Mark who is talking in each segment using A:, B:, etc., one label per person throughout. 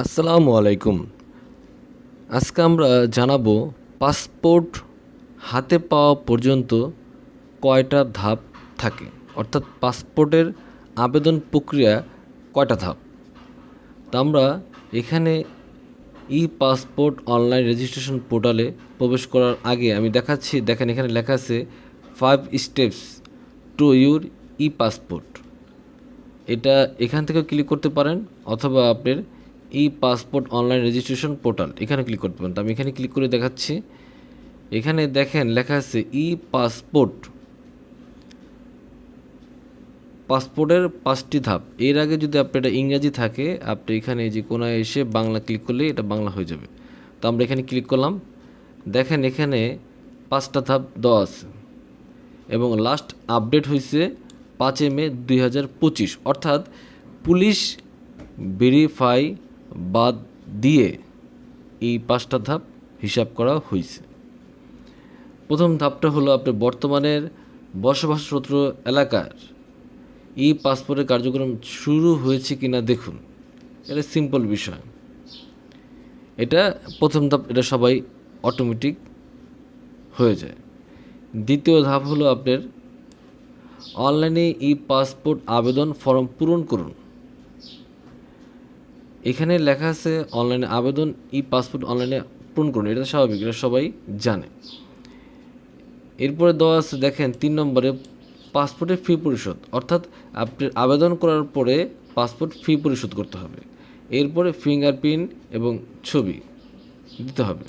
A: আসসালামু আলাইকুম। আজকে আমরা জানাব পাসপোর্ট হাতে পাওয়া পর্যন্ত কয়টা ধাপ থাকে? অর্থাৎ পাসপোর্টের আবেদন প্রক্রিয়া কয়টা ধাপ? তা আমরা এখানে ই পাসপোর্ট অনলাইন রেজিস্ট্রেশন পোর্টালে প্রবেশ করার আগে আমি দেখাচ্ছি, দেখেন এখানে লেখা আছে five steps to your e passport এটা এখান থেকে ক্লিক করতে পারেন, অথবা আপনার e passport online registration portal এখানে ক্লিক করতে পারেন। তো আমি এখানে ক্লিক করে দেখাচ্ছি। এখানে দেখেন লেখা আছে ই পাসপোর্ট পাসপোর্টের পাঁচটি ধাপ। এর আগে যদি আপনার এটা ইংরাজি থাকে, আপনি এখানে যে কোনায় এসে বাংলা ক্লিক করলে এটা বাংলা হয়ে যাবে। তো আমরা এখানে ক্লিক করলাম। দেখেন এখানে পাঁচটা ধাপ দেওয়া আছে। এবং লাস্ট আপডেট হয়েছে পাঁচই মে দুই হাজার পঁচিশ। অর্থাৎ পুলিশ ভেরিফাই বাদ দিয়ে এই পাঁচটা ধাপ হিসাব করা হয়েছে প্রথম ধাপটা হলো আপনার বর্তমানের বসবাসরত এলাকার ই পাসপোর্টের কার্যক্রম শুরু হয়েছে কি না দেখুন। এটা সিম্পল বিষয়। এটা প্রথম ধাপ, এটা সবাই অটোমেটিক হয়ে যায়। দ্বিতীয় ধাপ হলো আপনার অনলাইনে ই পাসপোর্ট আবেদন ফর্ম পূরণ করুন। এখানে লেখা আছে, অনলাইনে আবেদন ই পাসপোর্ট অনলাইনে পূরণ করুন। এটা স্বাভাবিক, এটা সবাই জানে। এরপরে দেওয়া আছে, দেখেন, তিন নম্বরে পাসপোর্টের ফি পরিশোধ। অর্থাৎ আপনি আবেদন করার পরে পাসপোর্ট ফি পরিশোধ করতে হবে। এরপরে ফিঙ্গারপ্রিন্ট এবং ছবি দিতে হবে।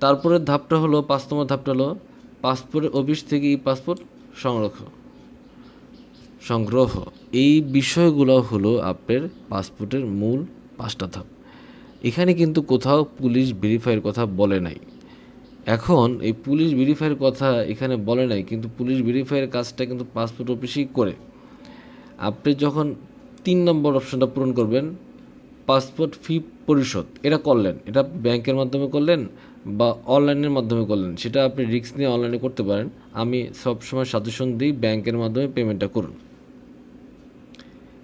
A: তারপরে ধাপটা হলো পাঁচ নম্বর ধাপটা হলো, পাসপোর্টের অফিস থেকে ই পাসপোর্ট সংরক্ষণ। সংগ্রহ। এই বিষয়গুলো হলো আপনার পাসপোর্টের মূল পাঁচটা ধাপ। এখানে কিন্তু কোথাও পুলিশ ভেরিফাইয়ের কথা বলে নাই। এখন এই পুলিশ ভেরিফাইয়ের কথা এখানে বলে নাই, কিন্তু পুলিশ ভেরিফাইয়ের কাজটা কিন্তু পাসপোর্ট অফিসেই করে। আপনি যখন তিন নম্বর অপশনটা পূরণ করবেন, পাসপোর্ট ফি পরিশোধ, এটা করলেন। এটা ব্যাংকের মাধ্যমে করলেন বা অনলাইনের মাধ্যমে করলেন, সেটা আপনি রিস্ক নিয়ে অনলাইনে করতে পারেন। আমি সবসময় সাজেশন দিই ব্যাংকের মাধ্যমে পেমেন্টটা করুন।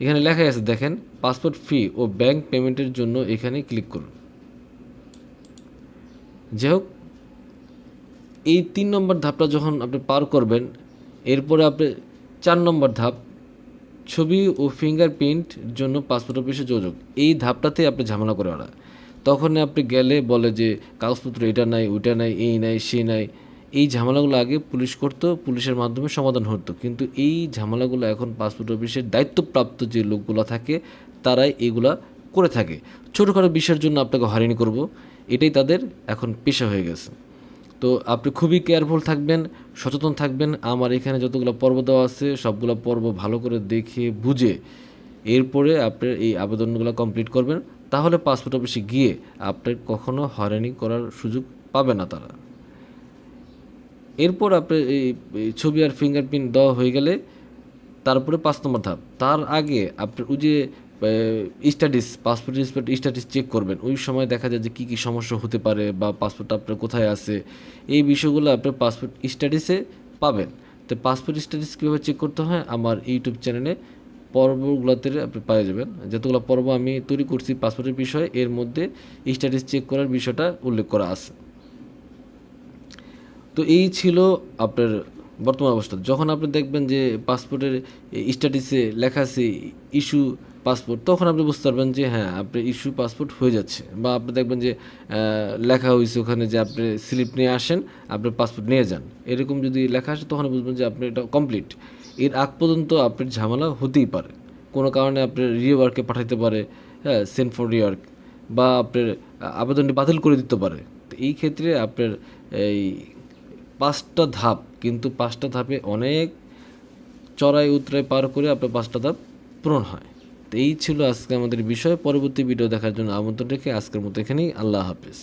A: এখানে লেখা আছে, দেখেন, পাসপোর্ট ফি ও ব্যাংক পেমেন্টের জন্য এখানে ক্লিক করুন। যাই হোক, এই তিন নম্বর ধাপটা যখন আপনি পার করবেন, এরপরে আপনি চার নম্বর ধাপ, ছবি ও ফিঙ্গারপ্রিন্ট জন্য পাসপোর্ট অফিসে যোগাযোগ। এই ধাপটাতে আপনি ঝামেলা করে ওরা তখন আপনি গেলে বলে যে, কাগজপত্র এটা নাই ওইটা নাই, এই নাই সেই নাই এই ঝামেলাগুলো আগে পুলিশ করতো, পুলিশের মাধ্যমে সমাধান হতো। কিন্তু এই ঝামেলাগুলো এখন পাসপোর্ট অফিসের দায়িত্বপ্রাপ্ত যে লোকগুলো থাকে, তারাই এগুলা করে থাকে। ছোটোখাটো বিষয়ের জন্য আপনাকে হয়রানি করব, এটাই তাদের এখন পেশা হয়ে গেছে। তো আপনি খুবই কেয়ারফুল থাকবেন, সচেতন থাকবেন। আমার এখানে যতগুলো পর্ব দেওয়া আছে, সবগুলো পর্ব ভালো করে দেখে বুঝে এরপরে আপনার এই আবেদনগুলো কমপ্লিট করবেন। তাহলে পাসপোর্ট অফিসে গিয়ে আপনার কখনো হয়রানি করার সুযোগ পাবে না তারা। এরপর আপনার এই ছবি আর ফিঙ্গারপ্রিন্ট দেওয়া হয়ে গেলে তারপরে পাঁচ নম্বর ধাপ। তার আগে আপনার ওই যে স্ট্যাটিস পাসপোর্ট স্ট্যাটিস চেক করবেন। ওই সময় দেখা যায় যে কী কী সমস্যা হতে পারে বা পাসপোর্ট আপনার কোথায় আছে। এই বিষয়গুলো আপনার পাসপোর্ট স্ট্যাটিসে পাবেন। তো পাসপোর্ট স্ট্যাটিস কীভাবে চেক করতে হয়? আমার ইউটিউব চ্যানেলে পর্বগুলোতে আপনি পেয়ে যাবেন। যতগুলো পর্ব আমি তৈরি করছি পাসপোর্টের বিষয়ে, এর মধ্যে স্ট্যাটিস চেক করার বিষয়টা উল্লেখ করা আছে। তো এই ছিল আপনার বর্তমান অবস্থা। যখন আপনি দেখবেন যে পাসপোর্টের স্ট্যাটাসে লেখা আছে ইস্যু পাসপোর্ট তখন আপনি বুঝতে পারবেন যে হ্যাঁ আপনার ইস্যু পাসপোর্ট হয়ে যাচ্ছে। বা আপনি দেখবেন যে লেখা হয়েছে ওখানে যে আপনি স্লিপ নিয়ে আসেন আপনার পাসপোর্ট নিয়ে যান। এরকম যদি লেখা আসে, তখন বুঝবেন যে আপনি এটা কমপ্লিট এর আগ পর্যন্ত আপনার ঝামেলা হতেই পারে। কোনো কারণে আপনার রিওয়ার্কে পাঠাইতে পারে হ্যাঁ সেন্ট ফর রিওয়ার্ক বা আপনার আবেদনটি বাতিল করে দিতে পারে। তো এই ক্ষেত্রে আপনার এই পাঁচটা ধাপ, কিন্তু পাঁচটা ধাপে অনেক চড়াই উতরাই পার করে আপনার পাঁচটা ধাপ পূরণ হয়। তো এই ছিল আজকে আমাদের বিষয়। পরবর্তী ভিডিও দেখার জন্য আমন্ত্রণ রেখে আজকের মতো এখানেই। আল্লাহ হাফিজ।